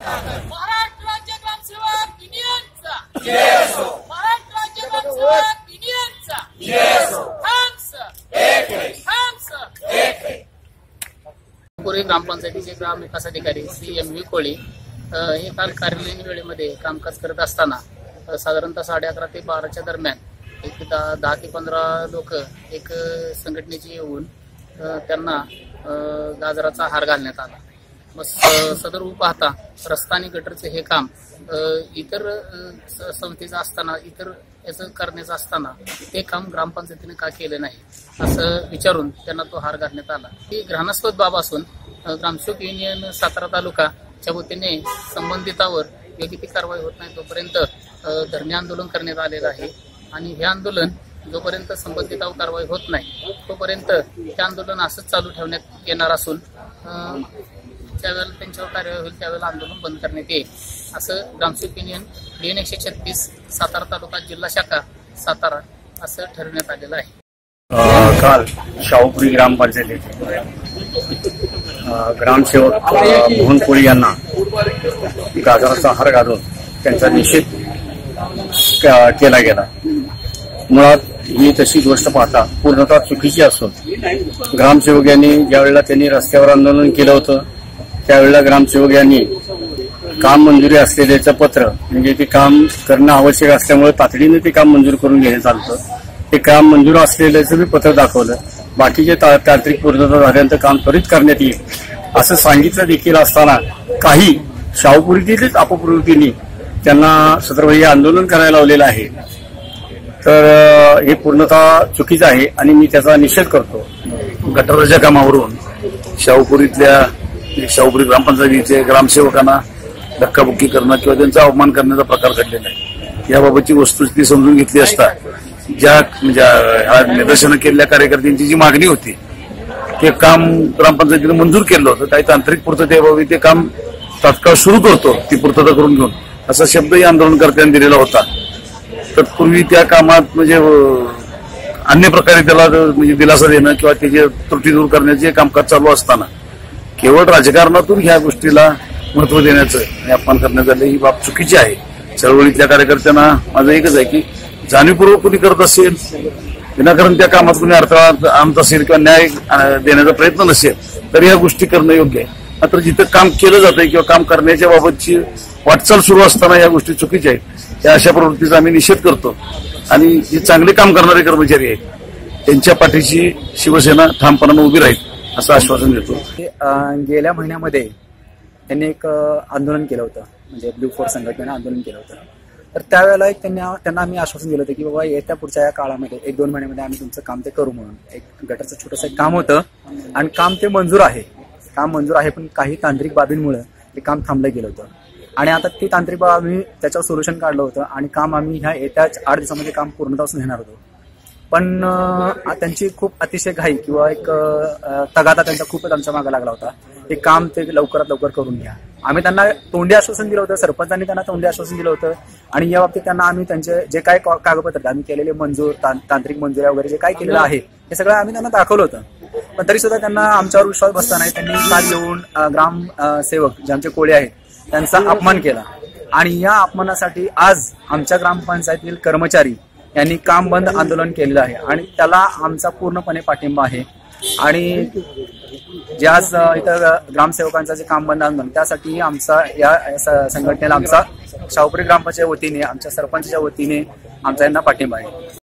महाराष्ट्र राज्य ग्रामसेवक युनियनचा. महाराष्ट्र राज्य ग्रामसेवक युनियनचा. पूर्वी ग्रामपंचायतीचे ग्राम विकास अधिकारी श्री एम व्ही कोळी हे काल कार्यालयीन वेळेमध्ये कामकाज करत असताना साधारणतः साडे अकरा ते बाराच्या दरम्यान एक दहा दहा ते पंधरा लोक एक संघटनेचे येऊन त्यांना गाजराचा हार घालण्यात आला. मग सदर पाहता रस्ता आणि गटरचं हे काम इतर संस्थेचं असताना इतर याचं करण्याचं असताना ते काम ग्रामपंचायतीने का केलं नाही? असं विचारून त्यांना तो हार घालण्यात आला. ही ग्रहणास्पद बाब असून ग्रामसेवक युनियन सातारा तालुकाच्या वतीने संबंधितावर योग्य ती कारवाई होत नाही तोपर्यंत धरणे आंदोलन करण्यात आलेलं आहे. आणि हे आंदोलन जोपर्यंत संबंधितावर कारवाई होत नाही तोपर्यंत हे आंदोलन असंच चालू ठेवण्यात येणार असून त्यावेळेला त्यांच्यावर कार्यवाही होईल त्यावेळेला आंदोलन बंद करण्यात येईल. असं ग्रामसेवक युनियन डीएन एकशे छत्तीस सातारा तालुका जिल्हा शाखा सातारा असं ठरवण्यात आलेलं आहे. काल शाहूपुरी ग्रामपंचायतीत ग्रामसेवक मोहन कोळी यांना गाजराचा हार घालून त्यांचा निषेध केला गेला. मुळात ही तशी गोष्ट पाहता पूर्णतः चुकीची असून ग्रामसेवक यांनी ज्यावेळेला त्यांनी रस्त्यावर आंदोलन केलं होतं त्यावेळेला ग्रामसेवक यांनी काम मंजुरी असलेल्याचं पत्र म्हणजे ते काम करणं आवश्यक असल्यामुळे तातडीने ते काम मंजूर करून घेण्यात आलं ते काम मंजूर असलेल्याचं मी पत्र दाखवलं. बाकीचे ता- तांत्रिक पूर्णता झाल्यानंतर काम त्वरित करण्यात येईल असं सांगितलं देखील असताना काही शाहूपुरीतीलच अपप्रवृत्तीने त्यांना सत्रभाई आंदोलन करायला लावलेलं आहे. तर हे पूर्णतः चुकीचं आहे आणि मी त्याचा निषेध करतो. गटाराच्या कामावरून शाहूपुरीतल्या शाहूपुरी ग्रामपंचायतीचे ग्रामसेवकांना धक्काबुक्की करणं किंवा त्यांचा अवमान करण्याचा प्रकार घडलेला आहे. याबाबतची वस्तुस्थिती समजून घेतली असता ज्या म्हणजे ह्या निदर्शनं केलेल्या कार्यकर्त्यांची जी मागणी होती ते काम ग्रामपंचायतीनं मंजूर केलं होतं. काही तांत्रिक पूर्ततेबाबी ते काम तात्काळ सुरू करतो ती पूर्तता करून घेऊन. असा शब्दही आंदोलनकर्त्यांनी दिलेला होता. तत्पूर्वी त्या कामात म्हणजे अन्य प्रकारे त्याला म्हणजे दिलासा देणं किंवा त्याची त्रुटी दूर करण्याचे कामकाज चालू असताना केवळ राजकारणातून ह्या गोष्टीला महत्त्व देण्याचं आणि अपमान करण्यात आलं ही बाब चुकीची आहे. चळवळीतल्या कार्यकर्त्यांना माझं एकच आहे की जाणीवपूर्वक कुणी करत असेल विनाकारण त्या कामात कुणी अडथळा आणत असेल किंवा न्याय देण्याचा प्रयत्न नसेल तर या गोष्टी करणं योग्य आहे. मात्र जिथं काम केलं जातंय किंवा काम करण्याच्या बाबतची वाटचाल सुरू असताना या गोष्टी चुकीच्या आहेत. या अशा प्रवृत्तीचा आम्ही निषेध करतो. आणि जे चांगले काम करणारे कर्मचारी आहेत त्यांच्या पाठीशी शिवसेना ठामपणानं उभी राहील. असं आश्वासन देतो. गेल्या महिन्यामध्ये त्यांनी एक आंदोलन केलं होतं. म्हणजे ब्ल्यू फोर संघटनेनं आंदोलन केलं होतं. तर त्यावेळेला एक त्यांना त्यांना आम्ही आश्वासन दिलं होतं की बाबा येत्या पुढच्या या काळामध्ये एक दोन महिन्यामध्ये आम्ही तुमचं काम ते करू म्हणून. एक गटाचं छोटंसं एक काम होतं. आणि काम ते मंजूर आहे. काम मंजूर आहे पण काही तांत्रिक बाबींमुळे ते काम थांबलं गेलं होतं. आणि आता ती तांत्रिक बाब आम्ही त्याच्यावर सोल्युशन काढलं होतं. आणि काम आम्ही ह्या येत्याच आठ दिवसामध्ये काम पूर्णतः घेणार होतो. पण त्यांची खूप अतिशय घाई किंवा एक तगादा त्यांचा खूपच आमच्या मागे लागला होता. हे काम ते लवकरात लवकर करून घ्या. आम्ही त्यांना तोंडी आश्वासन दिलं होतं सरपंचांनी त्यांना तोंडी आश्वासन दिलं होतं आणि या बाबतीत त्यांना आम्ही त्यांचे जे काय कागदपत्र आम्ही केलेले मंजूर तां- तांत्रिक मंजुऱ्या वगैरे जे काय केलेलं आहे हे सगळं आम्ही त्यांना दाखवलं होतं. पण तरी सुद्धा त्यांना आमच्यावर विश्वास बसता नाही. त्यांनी काल येऊन ग्राम सेवक जे आमचे कोळे आहेत त्यांचा अपमान केला. आणि या अपमानासाठी आज आमच्या ग्रामपंचायतीतील कर्मचारी यांनी काम बंद आंदोलन केलेलं आहे. आणि त्याला आमचा पूर्णपणे पाठिंबा आहे. आणि ज्या आज ग्रामसेवकांचं जे काम बंद आंदोलन त्यासाठी आमचा या संघटनेला आमचा शाहपुरी ग्रामपंचायत वतीने आमच्या सरपंचच्या वतीने आमचा यांना पाठिंबा आहे.